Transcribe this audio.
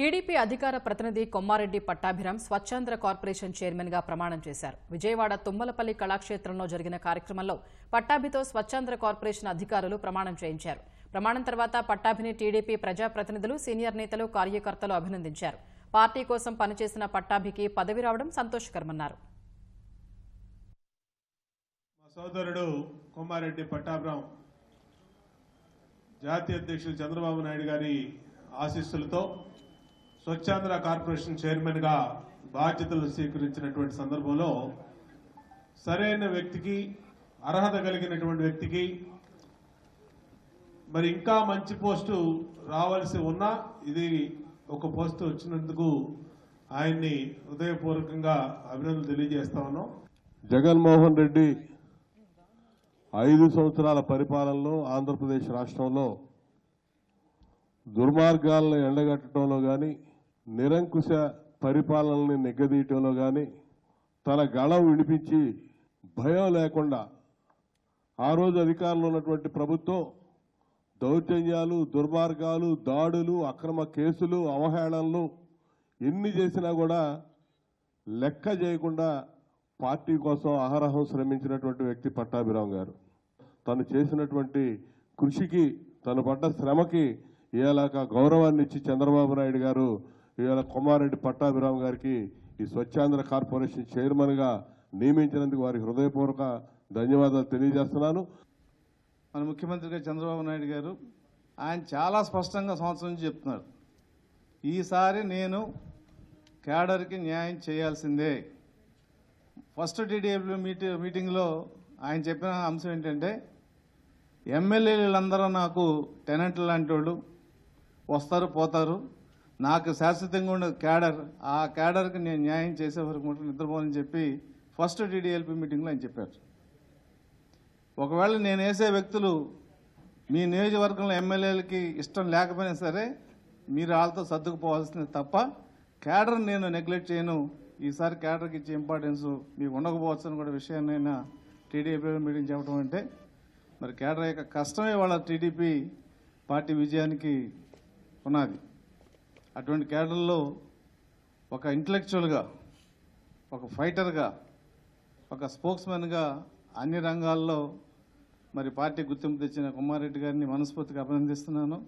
TDP అధికార ప్రతినిధి Kommareddy Pattabhiram Swachhandhra corporation చైర్మన్గా ప్రమాణం చేశారు. విజయవాడ తుమ్మలపల్లి కళాక్షేత్రంలో జరిగిన కార్యక్రమంలో పట్టాభితో స్వచ్ఛాంధ్ర కార్పొరేషన్ అధికారులు ప్రమాణం చేయించారు. ప్రమాణం తర్వాత పట్టాభిని టీడీపీ ప్రజాప్రతినిధులు సీనియర్ నేతలు కార్యకర్తలు అభినందించారు. పార్టీ కోసం పనిచేసిన పట్టాభికి పదవి రావడం సంతోషకరమన్నారు. సోదరుడు కొమ్మారెడ్డి పట్టాభ్రాం జాతీయ అధ్యక్షులు చంద్రబాబు నాయుడు గారి ఆశీస్సులతో స్వచ్ఛాంధ్ర కార్పొరేషన్ చైర్మన్గా బాధ్యతలు స్వీకరించినటువంటి సందర్భంలో సరైన వ్యక్తికి అర్హత కలిగినటువంటి వ్యక్తికి మరి ఇంకా మంచి పోస్టు రావాల్సి ఉన్నా ఇది ఒక పోస్టు వచ్చినందుకు ఆయన్ని హృదయపూర్వకంగా అభినందనలు తెలియజేస్తా ఉన్నాం. జగన్మోహన్ రెడ్డి ఐదు సంవత్సరాల పరిపాలనలో ఆంధ్రప్రదేశ్ రాష్ట్రంలో దుర్మార్గాలను ఎండగట్టడంలో కానీ నిరంకుశ పరిపాలనని నెగ్గదీయటంలో కానీ తన గళం విడిపించి భయం లేకుండా ఆ రోజు అధికారంలో ఉన్నటువంటి ప్రభుత్వం దౌర్జన్యాలు దుర్మార్గాలు దాడులు అక్రమ కేసులు అవహేళనలు ఎన్ని చేసినా కూడా లెక్క చేయకుండా పార్టీ కోసం అహరహం శ్రమించినటువంటి వ్యక్తి పట్టాభిరావు గారు. తను చేసినటువంటి కృషికి తను పడ్డ శ్రమకి ఇలాగ గౌరవాన్ని ఇచ్చి చంద్రబాబు నాయుడు గారు ఇవాళ కొమ్మారెడ్డి పట్టాభిరాం గారికి ఈ స్వచ్ఛాంధ్ర కార్పొరేషన్ చైర్మన్గా నియమించినందుకు వారికి హృదయపూర్వక ధన్యవాదాలు తెలియజేస్తున్నాను. మన ముఖ్యమంత్రి గారు చంద్రబాబు నాయుడు గారు ఆయన చాలా స్పష్టంగా సంవత్సరం నుంచి చెప్తున్నారు. ఈసారి నేను క్యాడర్కి న్యాయం చేయాల్సిందే. ఫస్ట్ టీడీఎఫ్ మీటి మీటింగ్లో ఆయన చెప్పిన అంశం ఏంటంటే ఎమ్మెల్యేలందరూ నాకు టెనెంట్ లాంటి వాళ్ళు వస్తారు పోతారు. నాకు శాశ్వతంగా ఉన్న క్యాడర్ ఆ క్యాడర్కి నేను న్యాయం చేసే వరకు మటుకు నిద్రపోనని చెప్పి ఫస్ట్ టీడీఎల్పీ మీటింగ్లో ఆయన చెప్పారు. ఒకవేళ నేను వేసే వ్యక్తులు మీ నియోజకవర్గంలో ఎమ్మెల్యేలకి ఇష్టం లేకపోయినా సరే మీరు వాళ్ళతో సర్దుకుపోవాల్సింది తప్ప క్యాడర్ నేను నెగ్లెక్ట్ చేయను. ఈసారి క్యాడర్కి ఇచ్చే ఇంపార్టెన్స్ మీకు ఉండకపోవచ్చు అని కూడా విషయాన్నైనా టీడీపీ మీటింగ్ చెప్పడం అంటే మరి క్యాడర్ యొక్క కష్టమే వాళ్ళ టీడీపీ పార్టీ విజయానికి ఉన్నది అటువంటి క్యాడర్లో ఒక ఇంటలెక్చువల్గా ఒక ఫైటర్గా ఒక స్పోక్స్మెన్గా అన్ని రంగాల్లో మరి పార్టీ గుర్తింపు తెచ్చిన కుమారెడ్డి గారిని మనస్ఫూర్తిగా అభినందిస్తున్నాను.